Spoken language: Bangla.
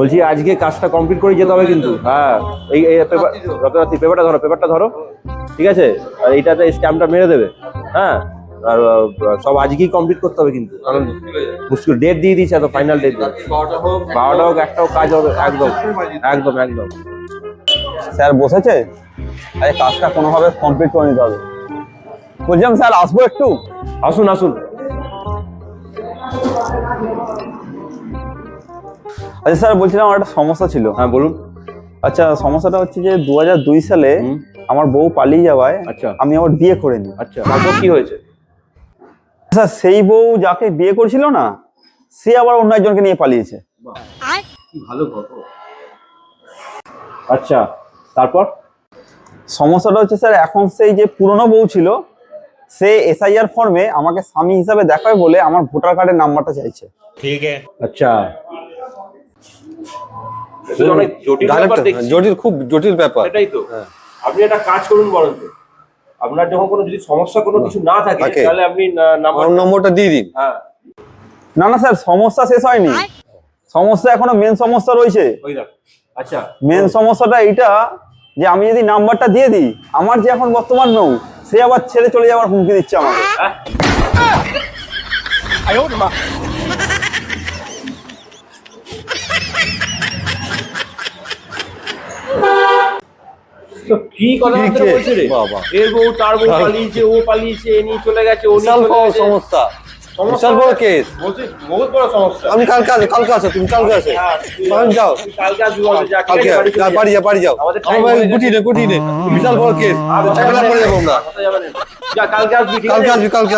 বলছি আজকে কাজটা কমপ্লিট করে যেতে হবে কিন্তু। হ্যাঁ এই পেপার রতনাথি পেপারটা ধরো পেপারটা ধরো। ঠিক আছে? আর এইটাতে স্ট্যাম্পটা মেরে দেবে। হ্যাঁ? আর সব আজকেই কমপ্লিট করতে হবে কিন্তু। কারণ মুশকিল ডেট দিয়ে দিয়েছে এত ফাইনাল ডেট বারোটা হোক একটাও কাজ হবে। একদম। একদম একদম। স্যার বসেছে? আরে কাজটা কোনোভাবে কমপ্লিট করে নিতে হবে। বলছিলাম স্যার আসব একটু? আসুন আসুন। আচ্ছা স্যার বলছিলাম আমার একটা সমস্যা ছিল। হ্যাঁ বলুন। আচ্ছা সমস্যাটা হচ্ছে যে দু দুই সালে আমার বউ পালিয়ে যাওয়ায় আচ্ছা। আমি আবার বিয়ে করে নিই। আচ্ছা তারপর কি হয়েছে? স্যার সেই বউ যাকে বিয়ে করেছিল না সে আবার অন্য একজনকে নিয়ে পালিয়েছে। ভালো আচ্ছা তারপর? সমস্যাটা হচ্ছে স্যার এখন সেই যে পুরনো বউ ছিল সে এসআইআর ফর্মে আমাকে স্বামী হিসাবে দেখায় বলে আমার ভোটার কার্ডের নাম্বারটা চাইছে। আচ্ছা এটা তো অনেক জটিল জটিল খুব জটিল ব্যাপার সেটাই তো আপনি একটা কাজ করুন বরঞ্চ আপনার যখন কোনো যদি সমস্যা কোনো কিছু না থাকে থাকে। তাহলে আপনি নাম্বার নম্বরটা দিয়ে দিন হ্যাঁ না না স্যার সমস্যা শেষ হয়নি সমস্যা এখনও মেন সমস্যা রয়েছে আচ্ছা মেন সমস্যাটা এইটা যে আমি যদি নাম্বারটা দিয়ে দিই আমার যে এখন বর্তমান নৌ সে আবার ছেড়ে চলে যাওয়ার হুমকি দিচ্ছে আমাকে কি কথা কি? বার্তা কে? বলছে রে? এর বউ তার বউ পালিয়েছে ও পালিয়েছে এ নিয়ে চলে গেছে ও নিয়ে বিশাল চলে বড় গেছে। সমস্যা। সমস্যা বিশাল বড় কেস বহুত বড় সমস্যা। আমি কালকে তুমি কালকে আসো হ্যাঁ, যাও। কালকে আসবি কালকে বাড়ি চলে যা, যা। বাড়ি যাও। আমার বাড়ি গেছে। গুটি নে গুটি নে। বিশাল বড় কেস ঝামেলা যাবে যাব আমরা। কথা যাবে না। যা, কালকে আসবি কালকে আসবি কালকে।